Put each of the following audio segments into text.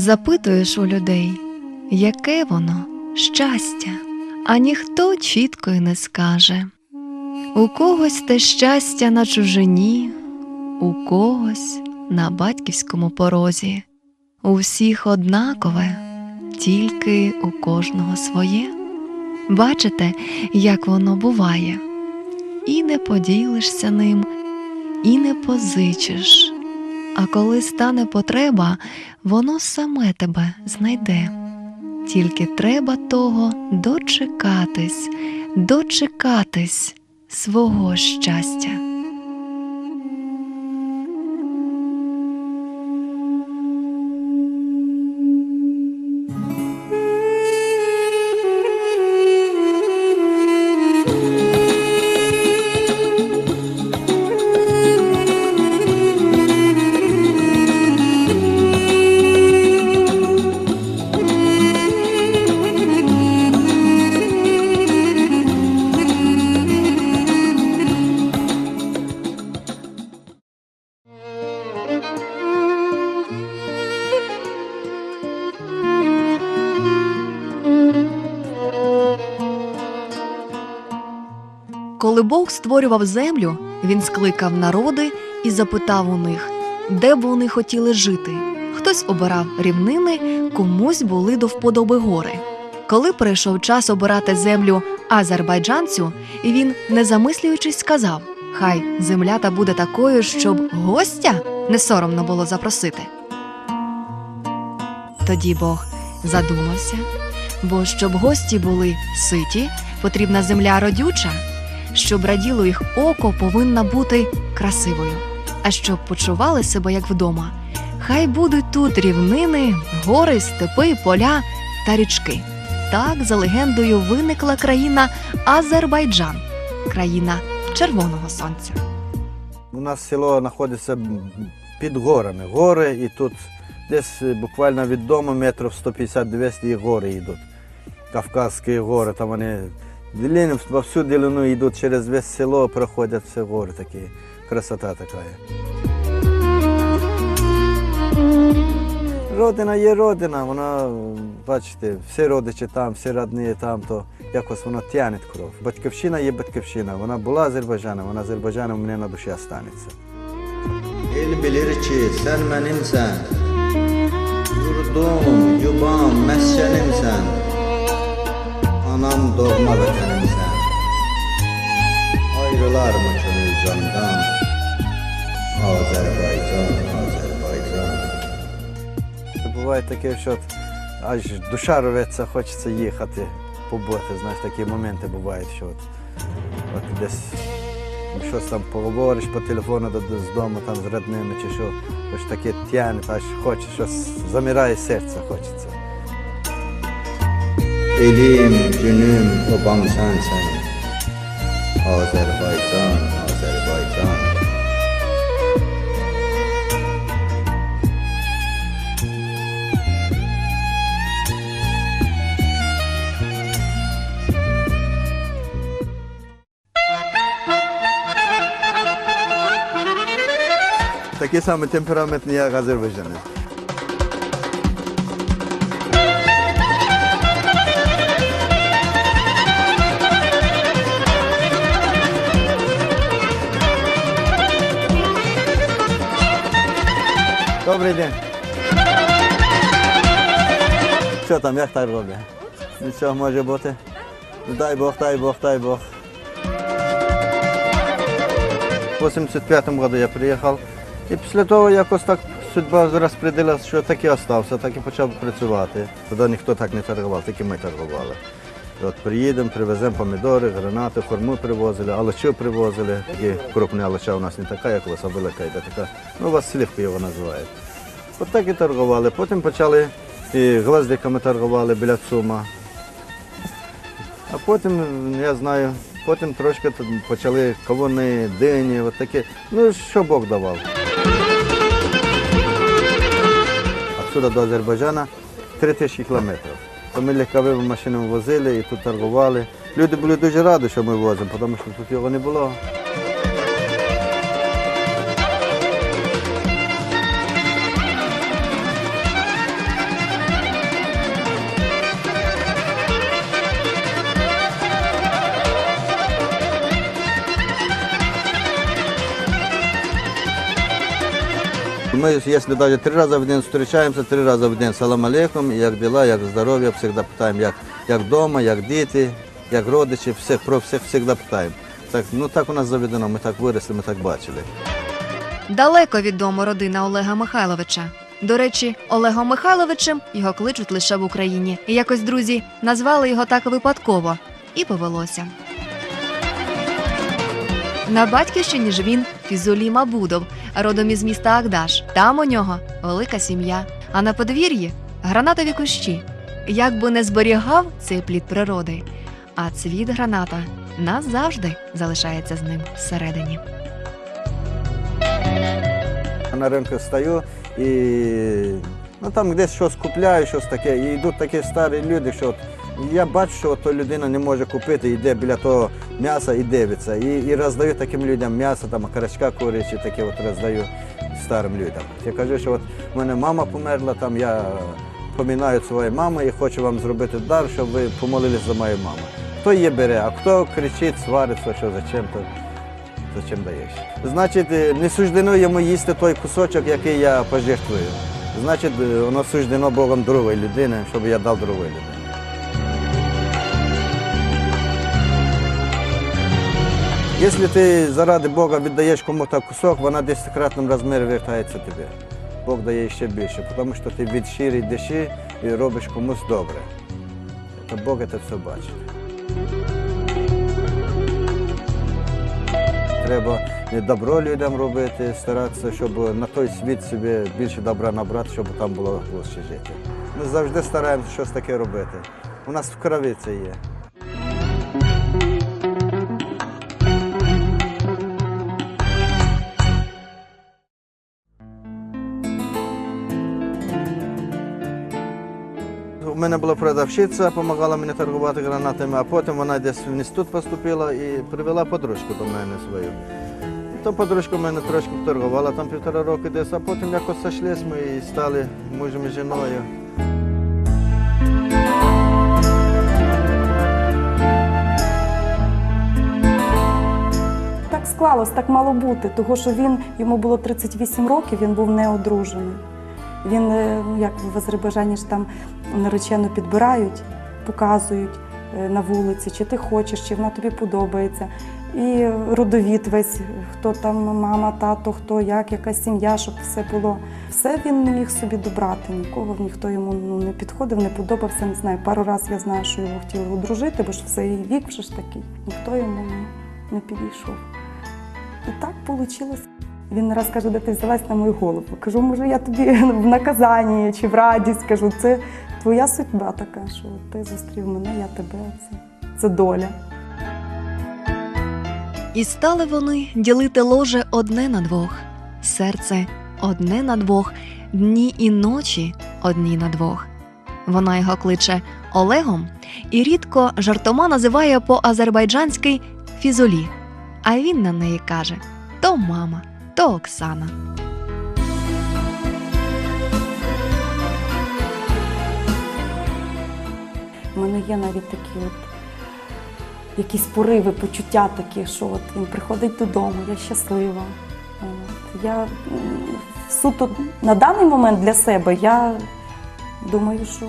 Запитуєш у людей, яке воно щастя, а ніхто чітко й не скаже. У когось те щастя на чужині, у когось на батьківському порозі. У всіх однакове, тільки у кожного своє. Бачите, як воно буває, і не поділишся ним, і не позичиш. А коли стане потреба, воно саме тебе знайде. Тільки треба того дочекатись, дочекатись свого щастя. Коли Бог створював землю, він скликав народи і запитав у них, де б вони хотіли жити. Хтось обирав рівнини, комусь були до вподоби гори. Коли прийшов час обирати землю азербайджанцю, він, не замислюючись, сказав: Хай земля та буде такою, щоб гостя не соромно було запросити. Тоді Бог задумався, бо щоб гості були ситі, потрібна земля родюча. Щоб раділо їх око, повинна бути красивою. А щоб почували себе як вдома, хай будуть тут рівнини, гори, степи, поля та річки. Так, за легендою, виникла країна Азербайджан, країна червоного сонця. У нас село знаходиться під горами. Гори і тут десь буквально від дому метрів 150-200 і гори йдуть. Кавказські гори, там вони длинні, во всю длину йдуть через весь село, проходять все гори такі. Красота така. Родина є родина, вона, бачите, всі родичі там, всі родні там, то якось воно тягне кров. Батьківщина є батьківщина, вона була Азербайджаном, вона Азербайджаном у мене на душі останеться. El bilir ki sen benimsen Yurdum, yubam, meskenimsen Anam doğma vətənimsən Ayrılar mı könül candan Azərbaycan, Azərbaycan Буває таке, що аж душа рветься, хочеться їхати, побути. Знаєш, такі моменти бувають, що от, от десь щось там поговориш по телефону з дому там з родними чи що, ось таке тягне, аж хоче щось, замирає серце, хочеться. Elim, günüm, obam sensən Azərbaycan, Azərbaycan Такі самі темпераментні, як Азербайджани. Добрий. Що там, як так роблять? Нічого може бути. Ну, Дай Бог, дай Бог, дай Бог. В 85-му году я приїхав. І після того якось так судьба розподілила, що так і остався, так і почав працювати. Тоді ніхто так не торгував, тільки ми торгували. І От приїдемо, привеземо помідори, гранати, хорму привозили, алечу привозили. Такі крупні алеча у нас не така, як у вас, а велика йде така. Ну, у вас слівка його називають. От так і торгували. Потім почали і гвоздиками торгували біля Цума. А потім, я знаю, потім трошки почали кавуни, дині, от такі. Ну, що Бог давав. Отсюда до Азербайджана 3 тисячі кілометрів. То ми легковими машинами возили і тут торгували. Люди були дуже раді, що ми возимо, тому що тут його не було. Ми, якщо навіть три рази в день зустрічаємося, три рази в день салам алейкум, як діла, як здоров'я, завжди питаємо, як, як вдома, як діти, як родичі, всіх про всіх завжди питаємо. Так, ну так у нас заведено, ми так виросли, ми так бачили. Далеко від дому родина Олега Михайловича. До речі, Олегом Михайловичем його кличуть лише в Україні. І якось друзі назвали його так випадково і повелося. На батьківщині ж він Фізулі Мабудов, родом із міста Агдаш. Там у нього велика сім'я. А на подвір'ї гранатові кущі. Як би не зберігав цей плід природи, а цвіт граната назавжди залишається з ним всередині. На ринку стою і ну, там десь щось купляю, щось таке. І йдуть такі старі люди, що я бачу, що то людина не може купити, йде біля того м'яса і дивиться. І, і роздаю таким людям м'ясо, там карачка курячі, таке от роздаю старим людям. Я кажу, що от в мене мама померла, там я поминаю свою маму і хочу вам зробити дар, щоб ви помолились за мою маму. Хто її бере, а хто кричить, свариться, що зачем то. Зачем даєш? Значить, е, не суждено йому їсти той кусочок, який я пожертвую. Значить, е, воно суждено Богом другої людини, щоб я дав другої людині. Якщо ти заради Бога віддаєш комусь кусок, вона десятикратному розмірі вертається тобі. Бог дає ще більше, тому що ти від душі і робиш комусь добре. То Бог це все бачить. Треба добро людям робити, старатися, щоб на той світ собі більше добра набрати, щоб там було краще жити. Ми завжди стараємося щось таке робити. У нас в крові це є. Мене була продавщиця, допомагала мені торгувати гранатами, а потім вона десь в інститут поступила і привела подружку до мене свою. То подружка мене трошки торгувала там півтора року десь, а потім якось сошлись ми і стали мужем і жіною. Так склалось, так мало бути, тому що він йому було 38 років, він був не одружений. Він, е, ну, як в Азербайджані ж там наречено підбирають, показують е, на вулиці, чи ти хочеш, чи вона тобі подобається. І родовід весь, хто там мама, тато, хто як, яка сім'я, щоб все було. Все він не міг собі добрати, нікого ніхто йому ну, не підходив, не подобався. Не знаю. Пару разів я знаю, що його хотіли одружити, бо ж все і вік вже ж такий. Ніхто йому не підійшов. І так вийшло. Він раз каже, де ти взялась на мою голову. Кажу, може, я тобі в наказанні чи в радість. Кажу, це твоя судьба така, що ти зустрів мене, я тебе. Це, це доля. І стали вони ділити ложе одне на двох, серце одне на двох, дні і ночі одні на двох. Вона його кличе Олегом і рідко жартома називає по-азербайджанськи фізолі. А він на неї каже: то мама, то Оксана. У мене є навіть такі от якісь пориви, почуття такі, що от він приходить додому, я щаслива. От. Я суто на даний момент для себе я думаю, що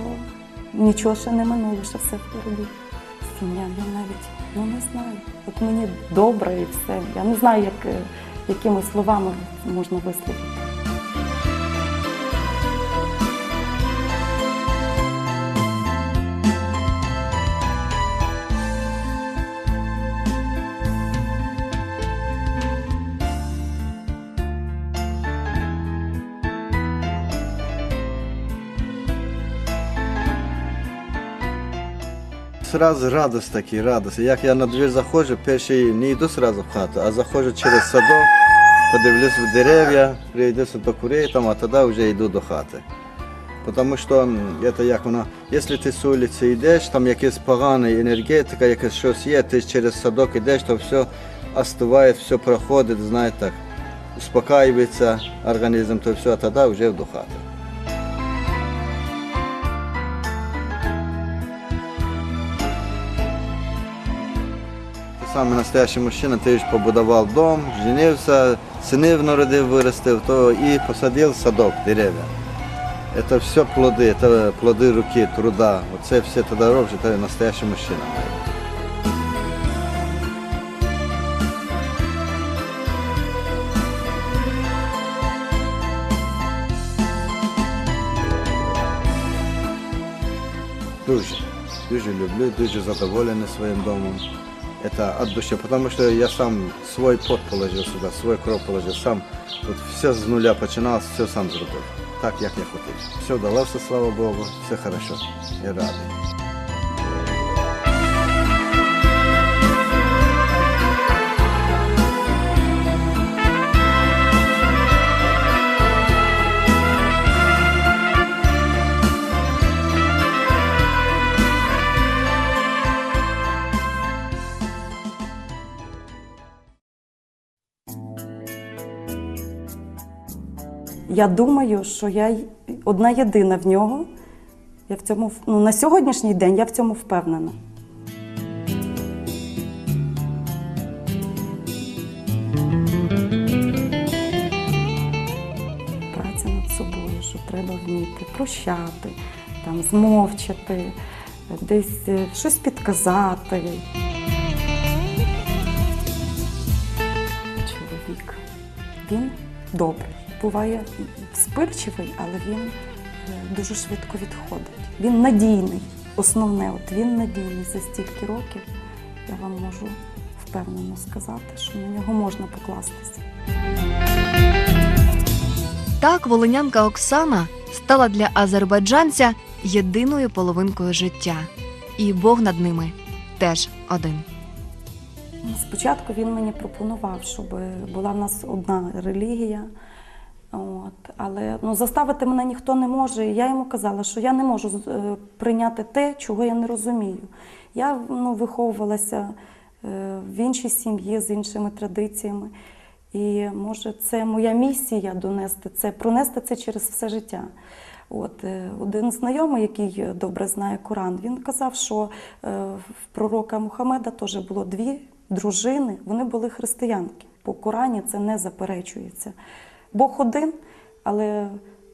нічого ще не минуло, ще все впереді. Сім'я, я навіть ну не знаю. От мені добре і все. Я не знаю, як, е, якими словами можна висловити. Сразу радость такий, радость. Як я на двір заходжу, перший не йду сразу в хату, а заходжу через садок, подивлюсь в дерев'я, прийдуся до курей, там, а тоді вже йду до хати. Тому що це як воно, якщо ти з вулиці йдеш, там якась погана енергетика, якесь щось є, ти через садок йдеш, то все остиває, все проходить, знаєте, так, успокаюється організм, то все, а тоді вже до хати. Саме настоящий мужчина, ти ж побудував дом, женився, синів народив, виростив, то і посадив садок, дерев'я. Це все плоди, це плоди руки, труда. Оце все тоді робиш, це настоящий мужчина. Дуже, дуже люблю, дуже задоволений своїм домом. Это от души, потому что я сам свой пот положил сюда, свой кров положил, сам тут все с нуля починал, все сам зробив. Так, як я хотів. Все вдалося, слава Богу, все хорошо. Я радий. Я думаю, що я одна єдина в нього. Я в цьому ну, на сьогоднішній день я в цьому впевнена. Праця над собою, що треба вміти прощати, там, змовчати, десь е, щось підказати. Чоловік, він добрий. Буває спильчивий, але він е, дуже швидко відходить. Він надійний. Основне, от він надійний за стільки років. Я вам можу впевнено сказати, що на нього можна покластися. Так волинянка Оксана стала для азербайджанця єдиною половинкою життя, і Бог над ними теж один. Спочатку він мені пропонував, щоб була в нас одна релігія. От, але ну, заставити мене ніхто не може. Я йому казала, що я не можу е, прийняти те, чого я не розумію. Я ну, виховувалася е, в іншій сім'ї з іншими традиціями. І може це моя місія донести це, пронести це через все життя. От е, один знайомий, який добре знає Коран, він казав, що в пророка Мухаммеда теж було дві дружини, вони були християнки. По Корані це не заперечується. Бог один, але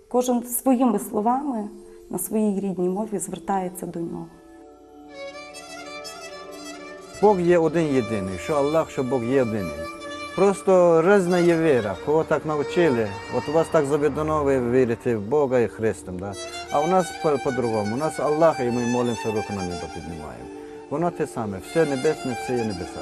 кожен своїми словами на своїй рідній мові звертається до нього. Бог є один єдиний, що Аллах, що Бог є єдиний. Просто різна є віра. Кого так навчили, от у вас так заведено, ви вірите в Бога і Христом. Да? А у нас по- по-другому. У нас Аллах, і ми молимося, руку на небо піднімаємо. Воно те саме, все небесне, все є небеса.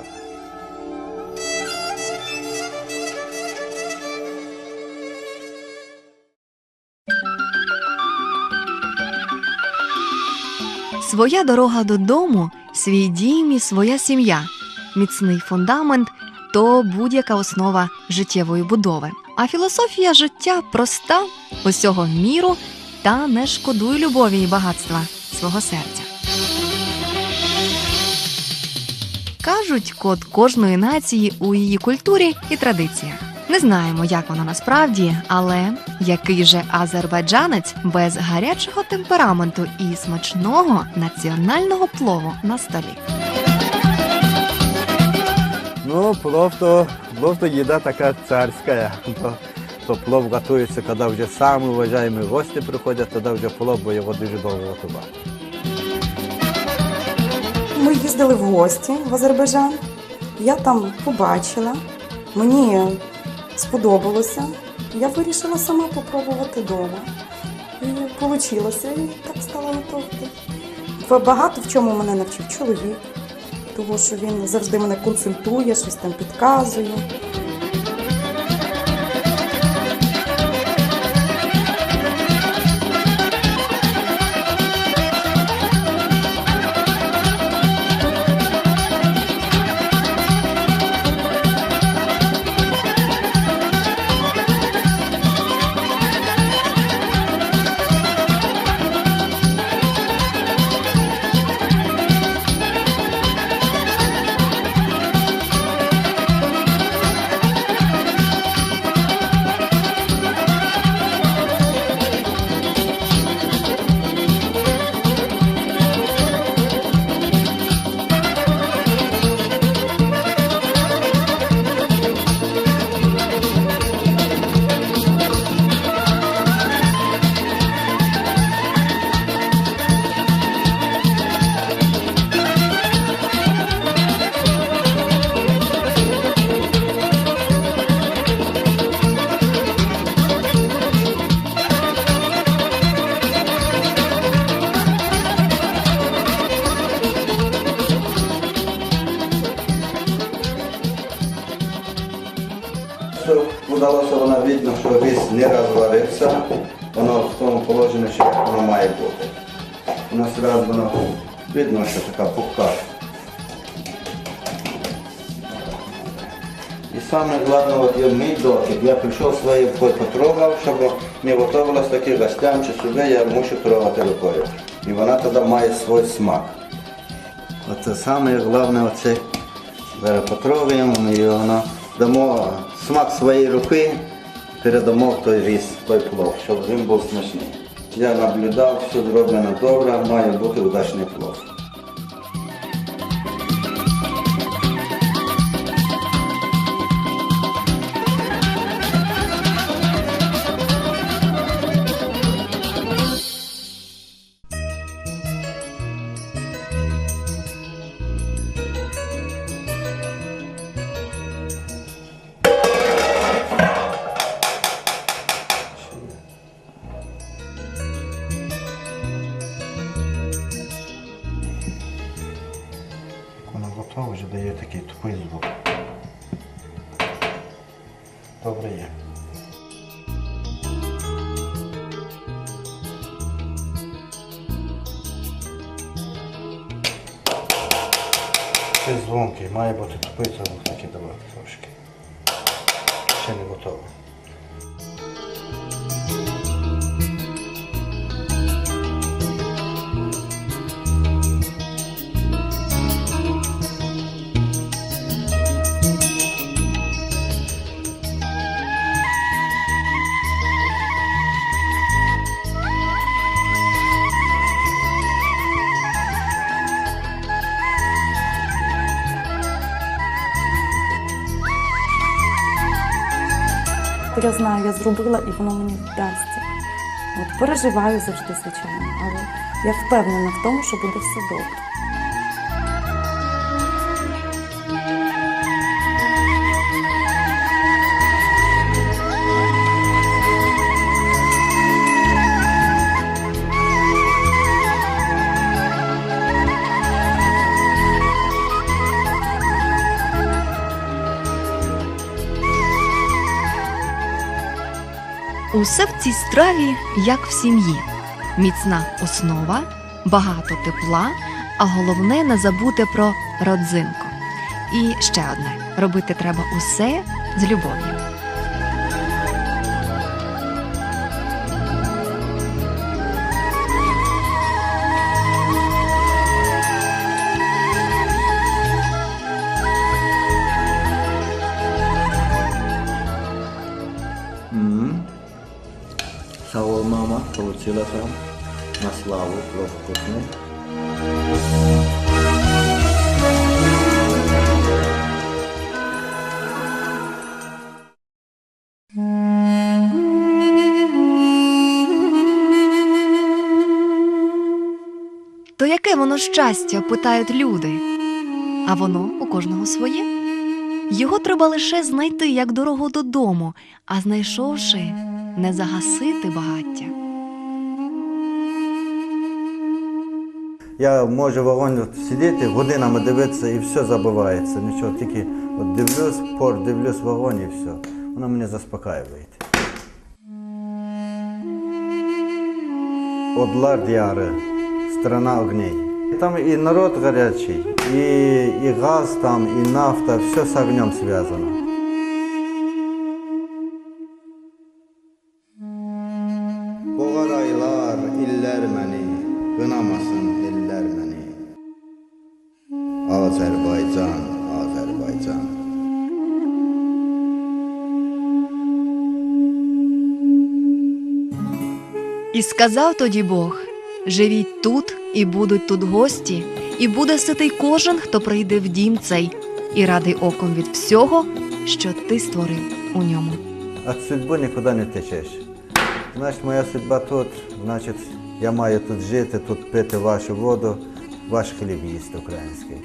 Своя дорога додому, свій дім і своя сім'я, міцний фундамент то будь-яка основа життєвої будови. А філософія життя проста, усього міру та не шкодуй любові і багатства свого серця. Кажуть, код кожної нації у її культурі і традиціях. Не знаємо, як вона насправді, але який же азербайджанець без гарячого темпераменту і смачного національного плову на столі. Ну, плов то, плов то їда така царська. То, то плов готується, коли вже самі уважаємо гості приходять, тоді вже плов, бо його дуже довго готувати. Ми їздили в гості в Азербайджан. Я там побачила, мені сподобалося. Я вирішила сама попробувати вдома. І вийшло, і так стала готувати. Багато в чому мене навчив чоловік, тому що він завжди мене консультує, щось там підказує. Саме головне, от я мій досвід, я прийшов своєю рукою потрогав, щоб не готувалось таких гостям чи собі, я мушу трогати рукою. І вона тоді має свій смак. Оце саме головне, оце зараз потрогаємо і воно дамо смак своєї руки, передамо той ріс, той плов, щоб він був смачний. Я наблюдав, все зроблено добре, має бути удачний плов. Має бути тупий звук такий давати трошки. Я знаю, я зробила і воно мені вдасться. От переживаю завжди, звичайно, але я впевнена в тому, що буде все добре. Усе в цій страві, як в сім'ї: міцна основа, багато тепла, а головне не забути про родзинку. І ще одне: робити треба усе з любов'ю. Саул мама получила там на славу плов. То яке воно щастя, питають люди. А воно у кожного своє. Його треба лише знайти як дорогу додому, а знайшовши, не загасити багаття. Я можу в вагоні от сидіти, годинами дивитися і все забувається. Нічого, тільки от дивлюсь, пор, дивлюсь в вагоні і все. Воно мене заспокаює. Одлар Діари, страна огней. Там і народ гарячий, і, і газ там, і нафта, все з огнем зв'язано. І сказав тоді Бог: живіть тут, і будуть тут гості, і буде ситий кожен, хто прийде в дім цей, і радий оком від всього, що ти створив у ньому. От судьби нікуди не втечеш. Значить, моя судьба тут, значить, я маю тут жити, тут пити вашу воду, ваш хліб їсти український.